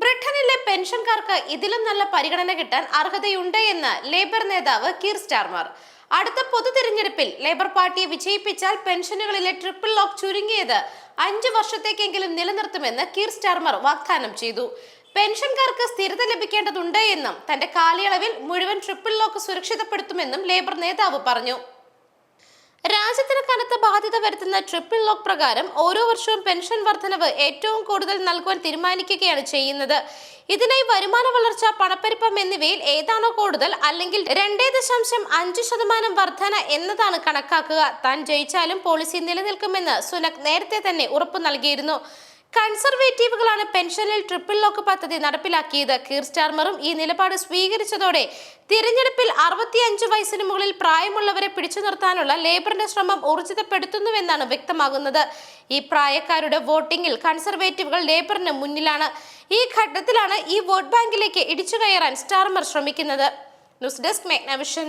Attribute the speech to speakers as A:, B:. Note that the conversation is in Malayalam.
A: ബ്രിട്ടനിലെ പെൻഷൻകാർക്ക് ഇതിലും നല്ല പരിഗണന കിട്ടാൻ അർഹതയുണ്ട് എന്ന് ലേബർ നേതാവ് കീർ സ്റ്റാർമർ. അടുത്ത പൊതു തിരഞ്ഞെടുപ്പിൽ ലേബർ പാർട്ടിയെ വിജയിപ്പിച്ചാൽ പെൻഷനുകളിലെ ട്രിപ്പിൾ ലോക്ക് ചുരുങ്ങിയത് അഞ്ചു വർഷത്തേക്കെങ്കിലും നിലനിർത്തുമെന്ന് കീർ സ്റ്റാർമർ വാഗ്ദാനം ചെയ്തു. പെൻഷൻകാർക്ക് സ്ഥിരത ലഭിക്കേണ്ടതുണ്ട് എന്നും തന്റെ കാലയളവിൽ മുഴുവൻ ട്രിപ്പിൾ ലോക്ക് സുരക്ഷിതപ്പെടുത്തുമെന്നും ലേബർ നേതാവ് പറഞ്ഞു. ബാധ്യത വരുത്തുന്ന ട്രിപ്പിൾ ലോക്ക് പ്രകാരം ഓരോ വർഷവും പെൻഷൻ വർധനവ് ഏറ്റവും കൂടുതൽ നൽകുവാൻ തീരുമാനിക്കുകയാണ് ചെയ്യുന്നത്. ഇതിനായി വരുമാന വളർച്ച പണപ്പെരുപ്പം എന്നിവയിൽ ഏതാണോ കൂടുതൽ അല്ലെങ്കിൽ രണ്ടേ ദശാംശം അഞ്ച് ശതമാനം വർധന എന്നതാണ് കണക്കാക്കുക. താൻ ജയിച്ചാലും പോളിസി നിലനിൽക്കുമെന്ന് സുനക് നേരത്തെ തന്നെ ഉറപ്പു നൽകിയിരുന്നു. കൺസർവേറ്റീവുകളാണ് പെൻഷനിൽ ട്രിപ്പിൾ ലോക്ക് പദ്ധതി നടപ്പിലാക്കിയത്. കീർ സ്റ്റാർമറും ഈ നിലപാട് സ്വീകരിച്ചതോടെ തിരഞ്ഞെടുപ്പിൽ അറുപത്തിയഞ്ച് വയസ്സിന് മുകളിൽ പ്രായമുള്ളവരെ പിടിച്ചു നിർത്താനുള്ള ലേബറിന്റെ ശ്രമം ഊർജിതപ്പെടുത്തുന്നുവെന്നാണ് വ്യക്തമാകുന്നത്. ഈ പ്രായക്കാരുടെ വോട്ടിംഗിൽ കൺസർവേറ്റീവുകൾ ലേബറിന് മുന്നിലാണ്. ഈ ഘട്ടത്തിലാണ് ഈ വോട്ട് ബാങ്കിലേക്ക് ഇടിച്ചു കയറാൻ സ്റ്റാർമർ ശ്രമിക്കുന്നത്. News desk മെഗ്നവിഷൻ